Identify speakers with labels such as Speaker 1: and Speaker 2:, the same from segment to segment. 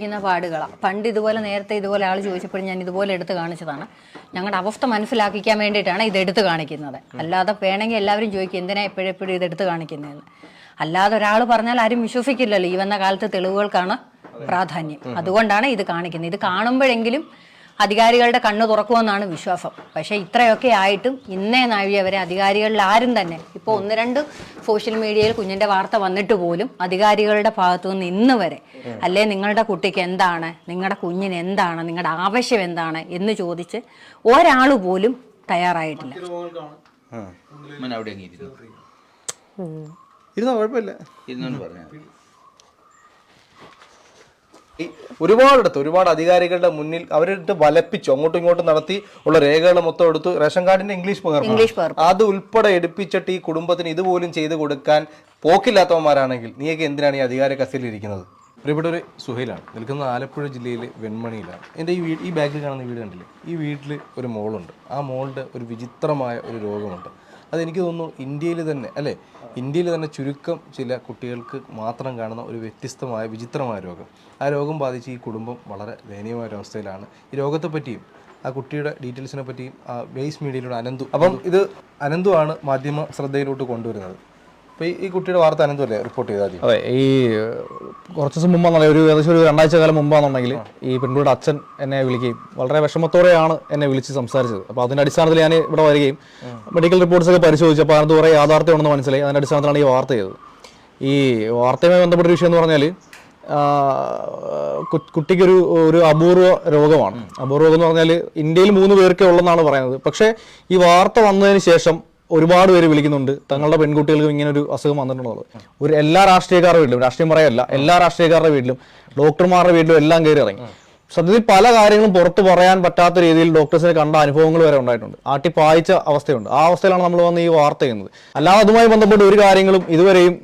Speaker 1: ിക്കുന്ന പാടുകളാണ് പണ്ട് ഇതുപോലെ നേരത്തെ ഇതുപോലെ ആൾ ചോദിച്ചപ്പോഴും ഞാൻ ഇതുപോലെ എടുത്ത് കാണിച്ചതാണ്. ഞങ്ങളുടെ അവസ്ഥ മനസ്സിലാക്കിക്കാൻ വേണ്ടിയിട്ടാണ് ഇത് എടുത്ത് കാണിക്കുന്നത്. അല്ലാതെ വേണമെങ്കിൽ എല്ലാവരും ചോദിക്കും എന്തിനാ എപ്പോഴെപ്പോഴും ഇത് എടുത്ത് കാണിക്കുന്നതെന്ന് അല്ലാതെ ഒരാൾ പറഞ്ഞാൽ ആരും വിശ്വസിക്കില്ലല്ലോ. ഈ വന്ന കാലത്ത് തെളിവുകൾക്കാണ് പ്രാധാന്യം. അതുകൊണ്ടാണ് ഇത് കാണിക്കുന്നത്. ഇത് കാണുമ്പോഴെങ്കിലും അധികാരികളുടെ കണ്ണു തുറക്കുമെന്നാണ് വിശ്വാസം. പക്ഷേ ഇത്രയൊക്കെ ആയിട്ടും ഇന്നേ നാഴിക വരെ അധികാരികളിൽ ആരും തന്നെ ഇപ്പോൾ ഒന്ന് രണ്ട് സോഷ്യൽ മീഡിയയിൽ കുഞ്ഞിന്റെ വാർത്ത വന്നിട്ട് പോലും അധികാരികളുടെ ഭാഗത്തു നിന്ന് ഇന്ന് വരെ അല്ലേ നിങ്ങളുടെ കുട്ടിക്ക് എന്താണ് നിങ്ങളുടെ കുഞ്ഞിന് എന്താണ് നിങ്ങളുടെ ആവശ്യം എന്താണ് എന്ന് ചോദിച്ച് ഒരാൾ പോലും തയ്യാറായിട്ടില്ല.
Speaker 2: ഇരുന്നു
Speaker 3: കുഴപ്പമില്ല.
Speaker 2: ഇരുന്നോണ്ട്.
Speaker 3: ഈ ഒരുപാടിടത്ത് ഒരുപാട് അധികാരികളുടെ മുന്നിൽ അവരിട്ട് വലപ്പിച്ചു അങ്ങോട്ടും ഇങ്ങോട്ടും നടത്തി ഉള്ള രേഖകൾ മൊത്തം എടുത്തു. റേഷൻ കാർഡിന്റെ ഇംഗ്ലീഷ് പകർപ്പ്. അത് ഉൾപ്പെടെ എടുപ്പിച്ചിട്ട് ഈ കുടുംബത്തിന് ഇതുപോലും ചെയ്തു കൊടുക്കാൻ പോക്കില്ലാത്തവന്മാരാണെങ്കിൽ നീയൊക്കെ എന്തിനാണ് ഈ അധികാര കസ്റ്റഡിയിൽ ഇരിക്കുന്നത്? പ്രിയപ്പെട്ട ഒരു സുഹൈലാണ്. നിൽക്കുന്നത് ആലപ്പുഴ ജില്ലയിലെ വെൺമണിയിലാണ്. എന്റെ ഈ വീട് ഈ ബാഗിൽ കാണുന്ന വീട് കണ്ടില്ലേ? ഈ വീട്ടിൽ ഒരു മോളുണ്ട്. ആ മോളുടെ ഒരു വിചിത്രമായ ഒരു രോഗമുണ്ട്. അതെനിക്ക് തോന്നുന്നു ഇന്ത്യയിൽ തന്നെ അല്ലേ? ഇന്ത്യയിൽ തന്നെ ചുരുക്കം ചില കുട്ടികൾക്ക് മാത്രം കാണുന്ന ഒരു വ്യത്യസ്തമായ വിചിത്രമായ രോഗം. ആ രോഗം ബാധിച്ച് ഈ കുടുംബം വളരെ ദയനീയമായ ഒരു അവസ്ഥയിലാണ്. ഈ രോഗത്തെ പറ്റിയും ആ കുട്ടിയുടെ ഡീറ്റെയിൽസിനെ പറ്റിയും ആ ബേസ് മീഡിയയിലൂടെ അനന്തു അപ്പം ഇത് അനന്തു ആണ് മാധ്യമ ശ്രദ്ധയിലോട്ട് കൊണ്ടുവരുന്നത്. അപ്പോൾ ഈ കുട്ടിയുടെ വാർത്ത അനന്തല്ലേ റിപ്പോർട്ട് ചെയ്താൽ
Speaker 4: അതെ ഈ കുറച്ച് ദിവസം മുമ്പാണെന്നുണ്ടെങ്കിൽ ഒരു ഏകദേശം ഒരു രണ്ടാഴ്ച കാലം മുമ്പാണെന്നുണ്ടെങ്കിൽ ഈ പെൺകുട്ടിയുടെ അച്ഛൻ എന്നെ വിളിക്കുകയും വളരെ വിഷമത്തോടെയാണ് എന്നെ വിളിച്ച് സംസാരിച്ചത്. അപ്പോൾ അതിന്റെ അടിസ്ഥാനത്തിൽ ഞാൻ ഇവിടെ വരികയും മെഡിക്കൽ റിപ്പോർട്ട്സ് ഒക്കെ പരിശോധിച്ചപ്പോൾ അതിനകത്ത് കുറേ യാഥാർത്ഥ്യമുണ്ടെന്ന് മനസ്സിലായി. അതിന്റെ അടിസ്ഥാനത്തിലാണ് ഈ വാർത്ത ചെയ്തത്. ഈ വാർത്തയുമായി ബന്ധപ്പെട്ട ഒരു വിഷയം എന്ന് പറഞ്ഞാൽ കുട്ടിക്കൊരു ഒരു അപൂർവ രോഗമാണ്. അപൂർവ രോഗം എന്ന് പറഞ്ഞാൽ ഇന്ത്യയിൽ മൂന്ന് പേർക്കേ ഉള്ളെന്നാണ് പറയുന്നത്. പക്ഷേ ഈ വാർത്ത വന്നതിന് ശേഷം ഒരുപാട് പേര് വിളിക്കുന്നുണ്ട്. തങ്ങളുടെ പെൺകുട്ടികൾക്കും ഇങ്ങനെ ഒരു അസുഖം വന്നിട്ടുള്ളത് ഒരു എല്ലാ രാഷ്ട്രീയക്കാരുടെ വീട്ടിലും രാഷ്ട്രീയം പറയല്ല എല്ലാ രാഷ്ട്രീയക്കാരുടെ വീട്ടിലും ഡോക്ടർമാരുടെ വീട്ടിലും എല്ലാം കയറി ഇറങ്ങി. സത്യത്തിൽ പല കാര്യങ്ങളും പുറത്തു പറയാൻ പറ്റാത്ത രീതിയിൽ ഡോക്ടേഴ്സിനെ കണ്ട അനുഭവങ്ങൾ വരെ ഉണ്ടായിട്ടുണ്ട്. ആട്ടി പായിച്ച അവസ്ഥയുണ്ട്. ആ അവസ്ഥയിലാണ് നമ്മൾ വന്ന് ഈ വാർത്ത ചെയ്യുന്നത്. അല്ലാതെ അതുമായി ബന്ധപ്പെട്ട് ഒരു കാര്യങ്ങളും ഇതുവരെയും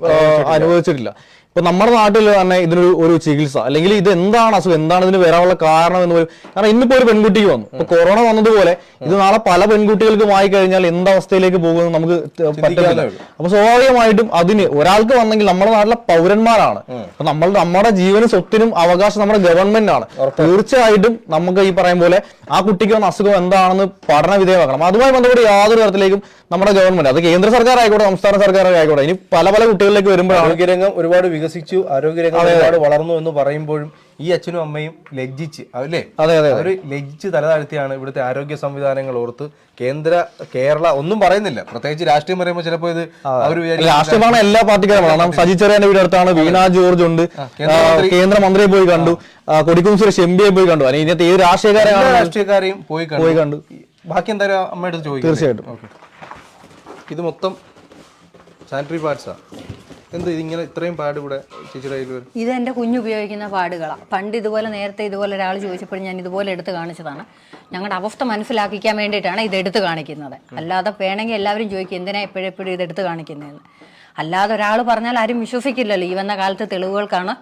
Speaker 4: അനുഭവിച്ചിട്ടില്ല ഇപ്പൊ നമ്മുടെ നാട്ടിൽ തന്നെ ഇതിനൊരു ഒരു ചികിത്സ അല്ലെങ്കിൽ ഇത് എന്താണ് അസുഖം എന്താണ് ഇതിന് വരാനുള്ള കാരണം എന്ന് പറയും കാരണം ഇന്നിപ്പോ ഒരു പെൺകുട്ടിക്ക് വന്നു. ഇപ്പൊ കൊറോണ വന്നതുപോലെ ഇത് നാളെ പല പെൺകുട്ടികൾക്കും ആയി കഴിഞ്ഞാൽ എന്തവസ്ഥയിലേക്ക് പോകുമെന്ന് നമുക്ക് പറ്റില്ല അപ്പൊ സ്വാഭാവികമായിട്ടും അതിന് ഒരാൾക്ക് വന്നെങ്കിൽ നമ്മുടെ നാട്ടിലെ പൗരന്മാരാണ്. അപ്പൊ നമ്മൾ നമ്മുടെ ജീവനും സ്വത്തിനും അവകാശം നമ്മുടെ ഗവൺമെന്റ് ആണ്. തീർച്ചയായിട്ടും നമുക്ക് ഈ പറയും പോലെ ആ കുട്ടിക്ക് വന്ന അസുഖം എന്താണെന്ന് പഠന വിധേയമാക്കണം. അതുമായി ബന്ധപ്പെട്ട് യാതൊരു തരത്തിലേക്കും നമ്മുടെ ഗവൺമെന്റ് അത് കേന്ദ്ര സർക്കാർ ആയിക്കോട്ടെ സംസ്ഥാന സർക്കാർ ആയിക്കോട്ടെ ഇനി പല പല കുട്ടികളിലേക്ക് വരുമ്പോഴാണ്.
Speaker 3: ആരോഗ്യരംഗം ഒരുപാട് വികസിച്ചു ആരോഗ്യരംഗം ഒരുപാട് വളർന്നു എന്ന് പറയുമ്പോഴും ഈ അച്ഛനും അമ്മയും ലജ്ജിച്ച് അല്ലേ?
Speaker 4: അതെ അതെ
Speaker 3: അവർ ലജ്ജിച്ച് തലതാഴ്ത്തിയാണ് ഇവിടുത്തെ ആരോഗ്യ സംവിധാനങ്ങൾ ഓർത്ത് കേന്ദ്ര കേരള ഒന്നും പറയുന്നില്ല. പ്രത്യേകിച്ച് രാഷ്ട്രീയം പറയുമ്പോൾ ചിലപ്പോൾ ഇത് അവർ
Speaker 4: രാഷ്ട്രീയമാണ് എല്ലാ പാർട്ടിക്കാരും കാരണം സജി ചെറിയാന്റെ വീട് അടുത്താണ് വീണ ജോർജ് ഉണ്ട്. കേന്ദ്രമന്ത്രിയെ പോയി കണ്ടു. കൊടിക്കും സുരേഷ് എം പിയെ പോയി കണ്ടു. അല്ലെങ്കിൽ ഇതിനകത്ത് ഏത് രാഷ്ട്രീയക്കാരെയാണ്
Speaker 3: രാഷ്ട്രീയക്കാരെയും പോയി കണ്ടു. ബാക്കി എന്തായാലും അമ്മയുടെ ചോദിക്കും.
Speaker 4: തീർച്ചയായിട്ടും.
Speaker 3: ഇത് മൊത്തം സാനിറ്ററി പാഡ്സാണ് എന്ത് ഇതിങ്ങനെ ഇത്രയും പാട് ഇവിടെ ചേച്ചിയുടെ കയ്യിൽ വരും?
Speaker 1: ഇത് എന്റെ കുഞ്ഞുപയോഗിക്കുന്ന പാടുകളാണ് പണ്ട് ഇതുപോലെ നേരത്തെ ഇതുപോലെ ഒരാൾ ചോദിച്ചപ്പോൾ ഞാൻ ഇതുപോലെ എടുത്ത് കാണിച്ചതാണ്. ഞങ്ങളുടെ അവസ്ഥ മനസ്സിലാക്കിക്കാൻ വേണ്ടിയിട്ടാണ് ഇത് എടുത്ത് കാണിക്കുന്നത്. അല്ലാതെ വേണമെങ്കിൽ എല്ലാവരും ചോദിക്കും എന്തിനാ എപ്പോഴെപ്പോഴും ഇത് എടുത്ത് കാണിക്കുന്നതെന്ന്? അല്ലാതെ ഒരാൾ പറഞ്ഞാൽ ആരും വിശ്വസിക്കില്ലല്ലോ. ഈ വന്ന കാലത്ത് തെളിവുകൾക്കാണ്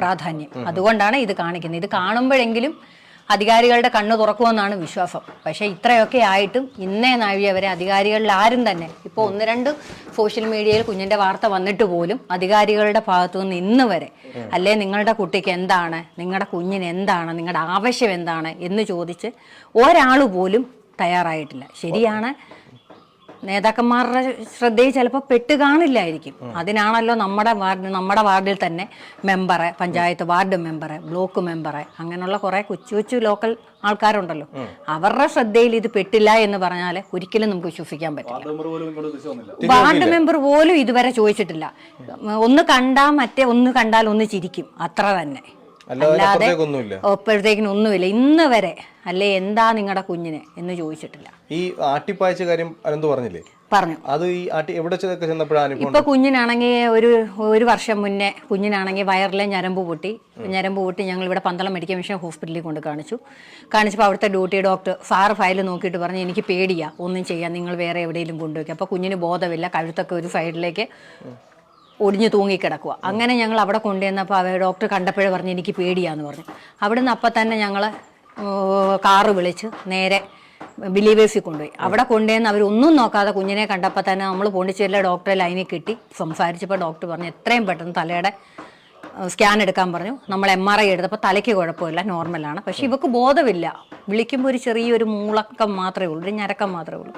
Speaker 1: പ്രാധാന്യം. അതുകൊണ്ടാണ് ഇത് കാണിക്കുന്നത്. ഇത് കാണുമ്പോഴെങ്കിലും അധികാരികളുടെ കണ്ണ് തുറക്കുമെന്നാണ് വിശ്വാസം. പക്ഷേ ഇത്രയൊക്കെ ആയിട്ടും ഇന്നേ നാഴിക വരെ അധികാരികളിൽ ആരും തന്നെ ഇപ്പോൾ ഒന്ന് രണ്ട് സോഷ്യൽ മീഡിയയിൽ കുഞ്ഞിന്റെ വാർത്ത വന്നിട്ട് പോലും അധികാരികളുടെ ഭാഗത്തു നിന്ന് ഇന്ന് വരെ അല്ലേ നിങ്ങളുടെ കുട്ടിക്ക് എന്താണ് നിങ്ങളുടെ കുഞ്ഞിന് എന്താണ് നിങ്ങളുടെ ആവശ്യം എന്താണ് എന്ന് ചോദിച്ച് ഒരാൾ പോലും തയ്യാറായിട്ടില്ല. ശരിയാണ് നേതാക്കന്മാരുടെ ശ്രദ്ധയിൽ ചിലപ്പോൾ പെട്ട് കാണില്ലായിരിക്കും. അതിനാണല്ലോ നമ്മുടെ വാർഡ് നമ്മുടെ വാർഡിൽ തന്നെ മെമ്പറെ പഞ്ചായത്ത് വാർഡ് മെമ്പറെ ബ്ലോക്ക് മെമ്പറെ അങ്ങനെയുള്ള കുറേ കൊച്ചു കൊച്ചു ലോക്കൽ ആൾക്കാരുണ്ടല്ലോ. അവരുടെ ശ്രദ്ധയിൽ ഇത് പെട്ടില്ല എന്ന് പറഞ്ഞാൽ ഒരിക്കലും നമുക്ക് വിശ്വസിക്കാൻ പറ്റില്ല. വാർഡ് മെമ്പർ പോലും ഇതുവരെ ചോദിച്ചിട്ടില്ല. ഒന്ന് കണ്ടാൽ മറ്റേ ഒന്ന് കണ്ടാൽ ഒന്ന് ചിരിക്കും. അത്ര തന്നെ.
Speaker 3: അല്ലാതെ
Speaker 1: അപ്പോഴത്തേക്കിന് ഒന്നുമില്ല ഇന്ന് വരെ അല്ലേ എന്താ നിങ്ങളുടെ കുഞ്ഞിനെ എന്ന് ചോദിച്ചിട്ടില്ല.
Speaker 3: ഈ ആട്ടിപ്പായച്ച കാര്യം അനന്ത് പറഞ്ഞില്ലേ?
Speaker 1: പറഞ്ഞു.
Speaker 3: അത് ഈ ആട്ടി എവിടെ
Speaker 1: ഇപ്പൊ കുഞ്ഞിനാണെങ്കിൽ ഒരു ഒരു വർഷം മുന്നേ കുഞ്ഞിനാണെങ്കിൽ വയറിലെ ഞരമ്പ് പൊട്ടി. ഞരമ്പ് പൊട്ടി ഞങ്ങൾ ഇവിടെ പന്തളം മെഡിക്കൽ മിഷൻ ഹോസ്പിറ്റലിൽ കൊണ്ട് കാണിച്ചു. കാണിച്ചപ്പോൾ അവിടുത്തെ ഡ്യൂട്ടി ഡോക്ടർ സാറ് ഫയൽ നോക്കിയിട്ട് പറഞ്ഞു എനിക്ക് പേടിയാ. ഒന്നും ചെയ്യാൻ നിങ്ങൾ വേറെ എവിടെയെങ്കിലും കൊണ്ടുവയ്ക്കുക അപ്പോൾ കുഞ്ഞിന് ബോധമില്ല. കഴുത്തൊക്കെ ഒരു സൈഡിലേക്ക് ഒടിഞ്ഞു തൂങ്ങിക്കിടക്കുക. അങ്ങനെ ഞങ്ങൾ അവിടെ കൊണ്ടുവന്നപ്പോൾ അവ ഡോക്ടർ കണ്ടപ്പോഴേ പറഞ്ഞു എനിക്ക് പേടിയാന്ന് പറഞ്ഞു. അവിടുന്ന് അപ്പം തന്നെ ഞങ്ങൾ കാറ് വിളിച്ച് നേരെ ബിലീവേഴ്സിൽ കൊണ്ടുപോയി. അവിടെ കൊണ്ടുവന്ന് അവരൊന്നും നോക്കാതെ കുഞ്ഞിനെ കണ്ടപ്പോൾ തന്നെ നമ്മൾ പോണ്ടിച്ചേരിയിലെ ഡോക്ടറെ ലൈനിൽ കിട്ടി. സംസാരിച്ചപ്പോൾ ഡോക്ടർ പറഞ്ഞു എത്രയും പെട്ടെന്ന് തലയുടെ സ്കാൻ എടുക്കാൻ പറഞ്ഞു. നമ്മൾ എം ആർ ഐ എടുത്തപ്പോൾ തലയ്ക്ക് കുഴപ്പമില്ല നോർമലാണ് പക്ഷേ ഇവക്ക് ബോധമില്ല. വിളിക്കുമ്പോൾ ഒരു ചെറിയൊരു മൂളക്കം മാത്രമേ ഉള്ളൂ ഒരു ഞരക്കം മാത്രമേ ഉള്ളൂ.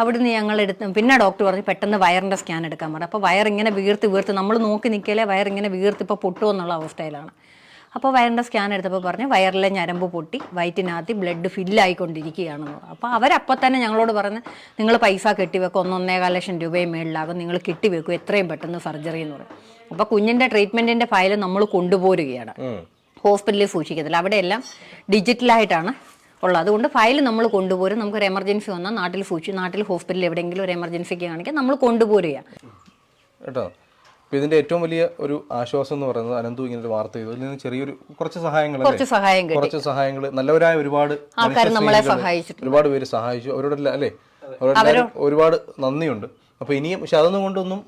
Speaker 1: അവിടുന്ന് ഞങ്ങൾ എടുത്ത് പിന്നെ ഡോക്ടർ പറഞ്ഞു പെട്ടെന്ന് വയറിന്റെ സ്കാൻ എടുക്കാൻ പറഞ്ഞു. അപ്പോൾ വയർ ഇങ്ങനെ വീർത്ത് വീർത്ത് നമ്മൾ നോക്കി നിൽക്കലേ വയർ ഇങ്ങനെ വീർത്ത് ഇപ്പോൾ പൊട്ടുമെന്നുള്ള അവസ്ഥയിലാണ്. അപ്പോൾ വയറിന്റെ സ്കാൻ എടുത്തപ്പോൾ പറഞ്ഞു വയറിലെ ഞരമ്പ് പൊട്ടി വയറ്റിനകത്ത് ബ്ലഡ് ഫില്ലായിക്കൊണ്ടിരിക്കുകയാണെന്ന് അപ്പോൾ അവരപ്പോൾ തന്നെ ഞങ്ങളോട് പറഞ്ഞ് നിങ്ങൾ പൈസ കെട്ടിവെക്കും ഒന്നൊന്നേകാൽ ലക്ഷം രൂപയും മേളിലാകും നിങ്ങൾ കെട്ടിവെക്കും എത്രയും പെട്ടെന്ന് സർജറി എന്ന് പറയും അപ്പോൾ കുഞ്ഞിന്റെ ട്രീറ്റ്മെന്റിന്റെ ഫയൽ നമ്മൾ കൊണ്ടുപോരുകയാണ്. ഹോസ്പിറ്റലിൽ സൂക്ഷിക്കത്തില്ല. അവിടെയെല്ലാം ഡിജിറ്റലായിട്ടാണ് ഉള്ളത് അതുകൊണ്ട് ഫയൽ നമ്മൾ കൊണ്ടുപോരും. നമുക്കൊരു എമർജൻസി വന്നാൽ നാട്ടിൽ സൂക്ഷിച്ചു നാട്ടിൽ ഹോസ്പിറ്റലിൽ എവിടെയെങ്കിലും ഒരു എമർജൻസിക്ക് കാണിക്കാൻ നമ്മൾ കൊണ്ടുപോരുക.
Speaker 3: കേട്ടോ? അപ്പോൾ ഇതിന്റെ ഏറ്റവും വലിയ ഒരു ആശ്വാസം എന്ന് പറയുന്നത് അനന്തു ഇങ്ങനെ ഒരു വാർത്ത ചെയ്തു. അതിൽ നിന്ന് ചെറിയൊരു കുറച്ച് സഹായങ്ങൾ
Speaker 1: കുറച്ച് സഹായം
Speaker 3: കുറച്ച് സഹായങ്ങൾ നല്ലവരായ ഒരുപാട്
Speaker 1: ആൾക്കാർ നമ്മളെ സഹായിച്ചു.
Speaker 3: ഒരുപാട് പേര് സഹായിച്ചു. അവരോടെല്ലാം അല്ലേ? ഒരുപാട് നന്ദിയുണ്ട്. അപ്പൊ ഇനിയും പക്ഷെ അതൊന്നും കൊണ്ടൊന്നും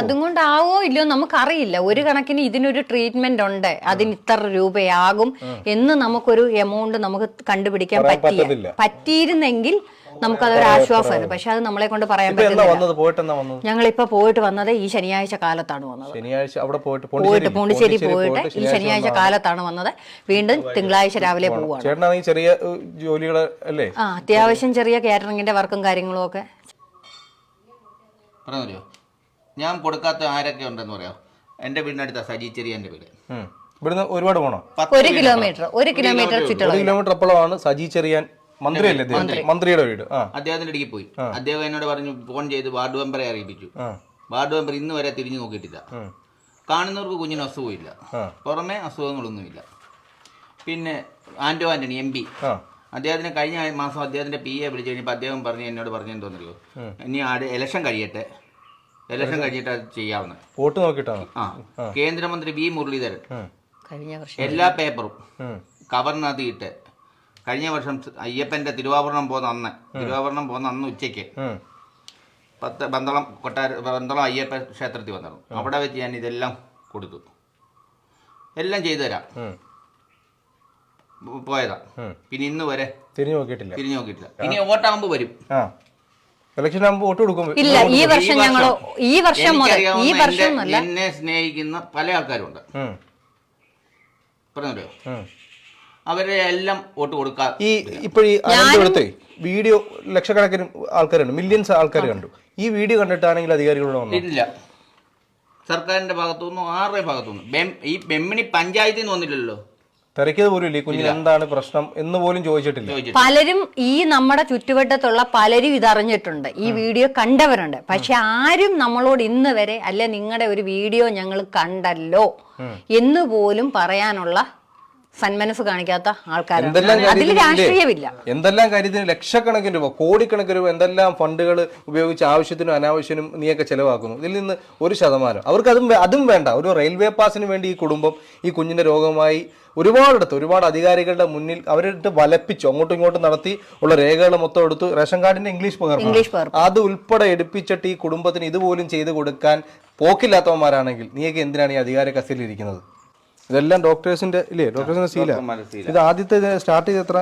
Speaker 1: അതും കൊണ്ടാവോ ഇല്ലയോ നമുക്കറിയില്ല. ഒരു കണക്കിന് ഇതിനൊരു ട്രീറ്റ്മെന്റ് ഉണ്ട് അതിന് ഇത്ര രൂപയാകും എന്ന് നമുക്കൊരു എമൗണ്ട് നമുക്ക് കണ്ടുപിടിക്കാൻ
Speaker 3: പറ്റില്ല
Speaker 1: പറ്റിയ. പറ്റിയിരുന്നെങ്കിൽ നമുക്കതൊരു ആശ്വാസമാണ് പക്ഷെ അത് നമ്മളെ കൊണ്ട് പറയാൻ പറ്റില്ല
Speaker 3: വന്നത്? ഇപ്പൊ
Speaker 1: ഞങ്ങളിപ്പോ പോയിട്ട് വന്നത് ഈ ശനിയാഴ്ച കാലത്താണ് വന്നത്.
Speaker 3: ശനിയാഴ്ച അവിടെ പോയിട്ട്
Speaker 1: പോയിട്ട് പോണ്ടിച്ചേരി
Speaker 3: പോണ്ടിച്ചേരി
Speaker 1: പോയിട്ട് ഈ ശനിയാഴ്ച കാലത്താണ് വന്നത്. വീണ്ടും തിങ്കളാഴ്ച രാവിലെ
Speaker 3: ചേട്ടനാണെങ്കിൽ ചെറിയ ജോലികൾ അല്ലേ?
Speaker 1: ആ അത്യാവശ്യം ചെറിയ കാറ്ററിംഗിന്റെ വർക്കും കാര്യങ്ങളും ഒക്കെ.
Speaker 2: പറഞ്ഞോ ഞാൻ കൊടുക്കാത്ത ആരൊക്കെ ഉണ്ടെന്ന് പറയാം എന്റെ വീടിനടുത്താ സജി ചെറിയന്റെ വീട്.
Speaker 3: ഇവിടുന്ന് ഒരുപാട് പോണോ.
Speaker 1: ഒരു കിലോമീറ്റർ. ഒരു കിലോമീറ്റർ
Speaker 3: ഒരു
Speaker 1: ചുറ്റളവ്
Speaker 3: കിലോമീറ്റർ അപ്പുറമാണ് സജി ചെറിയാൻ മന്ത്രിയല്ലേ അദ്ദേഹം? മന്ത്രിയുടെ വീട്. ആ.
Speaker 2: അടിക്ക് ഇടയ്ക്ക് പോയി. അദ്ദേഹം എന്നോട് പറഞ്ഞു ഫോൺ ചെയ്ത് വാർഡ് മെമ്പറെ അറിയിപ്പിച്ചു. വാർഡ് മെമ്പർ ഇന്ന് വരെ തിരിഞ്ഞു നോക്കിയിട്ടില്ല. കാണുന്നവർക്ക് കുഞ്ഞിന് അസുഖമില്ല. പുറമെ അസുഖങ്ങളൊന്നുമില്ല. പിന്നെ ആന്റോ ആന്റണി എം പി.
Speaker 3: ആ.
Speaker 2: അദ്ദേഹത്തിന് കഴിഞ്ഞ മാസം അദ്ദേഹത്തിന്റെ പി എ വിളിച്ചു കഴിഞ്ഞപ്പോൾ അദ്ദേഹം പറഞ്ഞു എന്നോട് പറഞ്ഞു എന്തോന്നറിയോ ഇനി ആട് ഇലക്ഷൻ കഴിയട്ടെ. ഇലക്ഷൻ കഴിഞ്ഞിട്ട് അത് ചെയ്യാവുന്ന.
Speaker 3: വോട്ട് നോക്കിയിട്ടാണ്?
Speaker 2: ആ. കേന്ദ്രമന്ത്രി വി മുരളീധരൻ.
Speaker 1: കഴിഞ്ഞ വർഷം.
Speaker 2: എല്ലാ പേപ്പറും. കവറിനകത്ത് ഇട്ട്. കഴിഞ്ഞ വർഷം അയ്യപ്പന്റെ തിരുവാഭരണം പോന്ന അന്ന്. തിരുവാഭരണം പോന്ന അന്ന് ഉച്ചയ്ക്ക്. പത്ത് പന്തളം കൊട്ടാര പന്തളം അയ്യപ്പ ക്ഷേത്രത്തിൽ വന്നു അവിടെ വെച്ച് ഞാൻ ഇതെല്ലാം കൊടുത്തു. എല്ലാം ചെയ്തു തരാം. പോയതാ. പിന്നെ ഇന്ന് വരെ
Speaker 3: തിരിഞ്ഞു നോക്കിയിട്ടില്ല.
Speaker 2: തിരിഞ്ഞു നോക്കിയിട്ടില്ല. ഇനി വോട്ടാകുമ്പോ വരും.
Speaker 3: ആ. ഇലക്ഷൻ ആകുമ്പോൾ വോട്ട് കൊടുക്കും.
Speaker 1: ഇല്ല ഈ വർഷം ഞങ്ങൾ ഈ വർഷം മുതൽ ഈ
Speaker 2: എനിക്കറിയാവുന്ന
Speaker 1: വർഷം
Speaker 2: എന്റെ- എന്നെ സ്നേഹിക്കുന്ന പല ആൾക്കാരുണ്ട്
Speaker 3: ഉം.
Speaker 2: പറഞ്ഞല്ലോ
Speaker 3: ഉം.
Speaker 2: അവരെ എല്ലാം വോട്ട് കൊടുക്കാ
Speaker 3: ഈ ഇപ്പോൾ ഈ അനന്തപുരത്തെ വീഡിയോ ലക്ഷക്കണക്കിന് ആൾക്കാരുണ്ട്. മില്യൺസ് ആൾക്കാർ കണ്ടു. ഈ വീഡിയോ കണ്ടിട്ടാണെങ്കിൽ അധികാരികളോട് വന്നു?
Speaker 2: ഇല്ല. സർക്കാരിന്റെ ഭാഗത്തുനിന്നും ആരുടെ ഭാഗത്തുനിന്നും? ബെം- ഈ ബെമ്മിണി പഞ്ചായത്തിൽ നിന്ന് വന്നില്ലല്ലോ.
Speaker 3: തിരക്കിയത് പോലും കുഞ്ഞിന് എന്താണ് പ്രശ്നം എന്ന് പോലും ചോദിച്ചിട്ടില്ല.
Speaker 1: പലരും ഈ നമ്മുടെ ചുറ്റുവട്ടത്തുള്ള പലരും ഇതറിഞ്ഞിട്ടുണ്ട്. ഈ വീഡിയോ കണ്ടവരുണ്ട്. പക്ഷെ ആരും നമ്മളോട് ഇന്ന് വരെ അല്ലെ നിങ്ങളുടെ ഒരു വീഡിയോ ഞങ്ങൾ കണ്ടല്ലോ എന്ന് പോലും പറയാനുള്ള സന്മനസ് കാണിക്കാത്ത ആൾക്കാരാണ്.
Speaker 3: എന്തെല്ലാം
Speaker 1: അതിൽ രാഷ്ട്രീയമില്ല.
Speaker 3: എന്തെല്ലാം കാര്യത്തിന് ലക്ഷക്കണക്കിന് രൂപ കോടിക്കണക്കിന് രൂപ എന്തെല്ലാം ഫണ്ടുകൾ ഉപയോഗിച്ച് ആവശ്യത്തിനും അനാവശ്യത്തിനും നീയൊക്കെ ചെലവാക്കുന്നു. ഇതിൽ നിന്ന് ഒരു ശതമാനം. അവർക്ക് അതും വേ- അതും വേണ്ട. ഒരു റെയിൽവേ പാസിന് വേണ്ടി ഈ കുടുംബം ഈ കുഞ്ഞിന്റെ രോഗമായി ഒരുപാടെടുത്ത്. ഒരുപാട് അധികാരികളുടെ മുന്നിൽ അവരെടുത്ത് വലപ്പിച്ചു. അങ്ങോട്ടും ഇങ്ങോട്ടും നടത്തി ഉള്ള രേഖകൾ മൊത്തം എടുത്തു. റേഷൻ കാർഡിന്റെ ഇംഗ്ലീഷ്
Speaker 1: ഇംഗ്ലീഷ് പകർപ്പ്.
Speaker 3: അത് ഉൾപ്പെടെ എടുപ്പിച്ചിട്ട് ഈ കുടുംബത്തിന് ഇതുപോലും ചെയ്തു കൊടുക്കാൻ പോക്കില്ലാത്തവന്മാരാണെങ്കിൽ നീയൊക്കെ എന്തിനാണ് ഈ അധികാര ഇരിക്കുന്നത്? ഇതെല്ലാം ഡോക്ടേഴ്സിന്റെ ഇല്ലേ? ഡോക്ടേഴ്സിന്റെ സീല ഇത് ആദ്യത്തെ സ്റ്റാർട്ട് ചെയ്ത് എത്ര?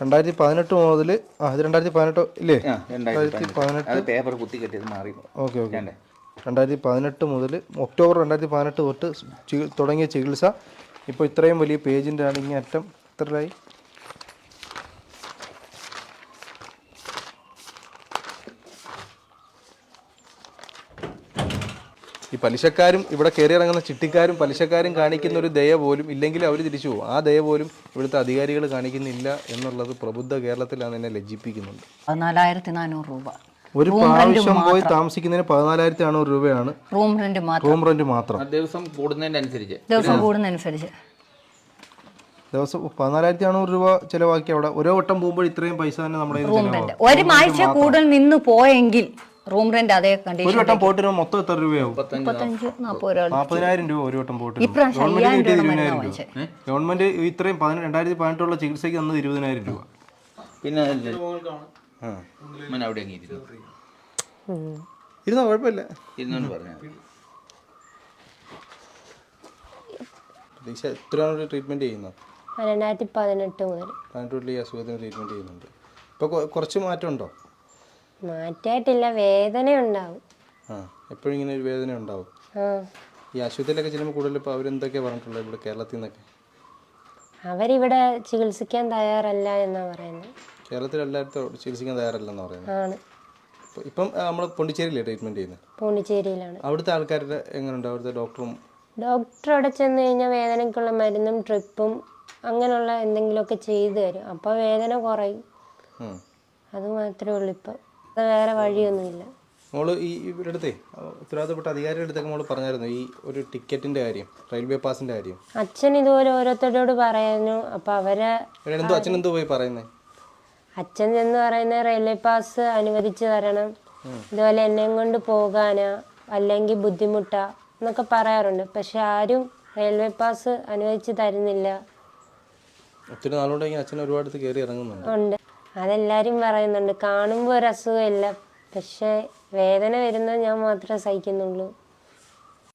Speaker 2: രണ്ടായിരത്തി
Speaker 3: പതിനെട്ട് മുതൽ ആ ഇത് രണ്ടായിരത്തി പതിനെട്ട് ഇല്ലേ
Speaker 2: രണ്ടായിരത്തി പതിനെട്ട് പേപ്പർ കുത്തി കെട്ടിയത് മാറി.
Speaker 3: Okay okay? രണ്ടായിരത്തി പതിനെട്ട് മുതൽ ഒക്ടോബർ രണ്ടായിരത്തി പതിനെട്ട് തൊട്ട് തുടങ്ങിയ ചികിത്സ. ഇപ്പോൾ ഇത്രയും വലിയ പേജിന്റെ ആണ് ഇങ്ങനെ അറ്റം എത്രയായി ഈ പലിശക്കാരും ഇവിടെ കയറി ഇറങ്ങുന്ന ചിട്ടിക്കാരും പലിശക്കാരും കാണിക്കുന്ന ഒരു ദയ പോലും ഇല്ലെങ്കിൽ അവർ തിരിച്ചു പോകും. ആ ദയ പോലും ഇവിടുത്തെ അധികാരികൾ കാണിക്കുന്നില്ല എന്നുള്ളത് പ്രബുദ്ധ കേരളത്തിലാണ് എന്നെ ലജ്ജിപ്പിക്കുന്നുണ്ട്.
Speaker 1: പതിനാലായിരത്തി നാനൂറ് രൂപ.
Speaker 3: ഒരു പ്രാവശ്യം പോയി താമസിക്കുന്നതിന് പതിനാലായിരത്തി അഞ്ഞൂറ് രൂപയാണ്.
Speaker 1: റൂം റെന്റ് മാത്രം.
Speaker 3: റൂം റെന്റ് മാത്രം.
Speaker 2: ആ ദിവസം കൂടുന്നതിനനുസരിച്ച്.
Speaker 1: ദിവസം കൂടുന്നതനുസരിച്ച്
Speaker 3: ദിവസം പതിനാലായിരത്തി അഞ്ഞൂറ് രൂപ ചിലവാക്കി അവിടെ. ഓരോ വട്ടം പോകുമ്പോൾ ഇത്രയും പൈസ തന്നെ നമ്മുടെ
Speaker 1: ഒരു ആഴ്ച കൂടുതൽ നിന്ന് പോയെങ്കിൽ റൂം റെന്റ് അതേ
Speaker 3: ഒരു
Speaker 1: കണ്ടീഷൻ
Speaker 3: വട്ടം പോയിട്ട് വരുമ്പോൾ മൊത്തം എത്ര രൂപയാവും?
Speaker 1: മുപ്പത്തഞ്ച് നാൽപ്പത് രൂപ.
Speaker 3: നാൽപ്പതിനായിരം രൂപ ഒരു വട്ടം പോയിട്ട്
Speaker 1: ഇപ്രാവശ്യം
Speaker 3: ഗവൺമെന്റ്
Speaker 1: അയ്യായിരം
Speaker 3: കിട്ടിയത്
Speaker 1: രൂപ
Speaker 3: ഇരുപതിനായിരം ഗവൺമെന്റ് ഇത്രയും പതിന- രണ്ടായിരത്തി പതിനെട്ടുള്ള ചികിത്സയ്ക്ക് തന്നത് ഇരുപതിനായിരം രൂപ.
Speaker 2: പിന്നെ
Speaker 3: ആ.
Speaker 2: അമ്മൻ അവിടെ അങ്ങ് ഇരുന്നു?
Speaker 3: ഇരുന്നോ കുഴപ്പമില്ല.
Speaker 2: ഇരുന്നോണ്ട് പറഞ്ഞു
Speaker 3: പ്രതീക്ഷ എത്രയാണ് ട്രീറ്റ്മെന്റ് ചെയ്യുന്നത്?
Speaker 5: രണ്ടായിരത്തി പതിനെട്ട് മുതൽ.
Speaker 3: ഈ അസുഖത്തിന് ട്രീറ്റ്മെന്റ് ചെയ്യുന്നുണ്ട്. ഇപ്പോൾ കുറച്ച് മാറ്റം ഉണ്ടോ
Speaker 5: മാറ്റായിട്ടില്ല വേദന ഉണ്ടാവും
Speaker 3: ആ എപ്പോഴും ഇങ്ങനെ ഒരു വേദന ഉണ്ടാവും ഈ ആശുപത്രിയിലൊക്കെ ചെല്ലുമ്പോൾ കൂടുതൽ ഇപ്പോൾ അവരെന്തൊക്കെയാണ് പറഞ്ഞിട്ടുള്ളത് ഇവിടെ കേരളത്തിൽ നിന്നൊക്കെ
Speaker 5: അവരിവിടെ ചികിത്സിക്കാൻ തയ്യാറല്ല എന്നാണ് പറയുന്നത്
Speaker 3: കേരളത്തിൽ എല്ലായിടത്തും ചികിത്സിക്കാൻ തയ്യാറല്ലെന്ന് പറയുന്നത്
Speaker 5: ആണ്.
Speaker 3: ഇപ്പം നമ്മൾ പോണ്ടിച്ചേരിയിലെ ട്രീറ്റ്മെന്റ് ചെയ്യുന്നത്
Speaker 5: പോണ്ടിച്ചേരിയിലാണ്.
Speaker 3: അവിടുത്തെ ആൾക്കാരുടെ എങ്ങനെയുണ്ട്? അവിടുത്തെ ഡോക്ടറും?
Speaker 5: ഡോക്ടർ അവിടെ ചെന്ന് കഴിഞ്ഞാൽ വേദനയ്ക്കുള്ള മരുന്നും ട്രിപ്പും അങ്ങനെയുള്ള എന്തെങ്കിലുമൊക്കെ ചെയ്തു തരും. അപ്പോൾ വേദന കുറയും. അത് മാത്രമേ ഉള്ളൂ ഇപ്പം. വേറെ വഴിയൊന്നുമില്ല.
Speaker 3: മോൾ ഈ ഇവരുടെ അടുത്തേ ഉത്തരവാദിത്തപ്പെട്ട അധികാരിയുടെ അടുത്തൊക്കെ മോൾ പറഞ്ഞായിരുന്നു ഈ ഒരു ടിക്കറ്റിന്റെ കാര്യം റെയിൽവേ പാസിന്റെ കാര്യം.
Speaker 5: അച്ഛൻ ഇതുപോലെ ഓരോരുത്തരോട് പറയുന്നു അപ്പൊ അവരെ
Speaker 3: എന്തോ അച്ഛൻ എന്തോ പോയി പറയുന്നത്
Speaker 5: അച്ഛൻ എന്ന് പറയുന്ന റെയിൽവേ പാസ് അനുവദിച്ചു തരണം ഇതുപോലെ എന്നെയും കൊണ്ട് പോകാനാ അല്ലെങ്കിൽ ബുദ്ധിമുട്ടാ എന്നൊക്കെ പറയാറുണ്ട്. പക്ഷെ ആരും റെയിൽവേ പാസ് അനുവദിച്ചു തരുന്നില്ല.
Speaker 3: ഒത്തിരി നാളുകൊണ്ട് അച്ഛൻ ഒരുപാട് കയറി ഇറങ്ങുന്നുണ്ട്.
Speaker 5: ഉണ്ട്. അതെല്ലാരും പറയുന്നുണ്ട്. കാണുമ്പോൾ ഒരു അസുഖമില്ല. പക്ഷേ വേദന വരുന്നത് ഞാൻ മാത്രമേ സഹിക്കുന്നുള്ളൂ.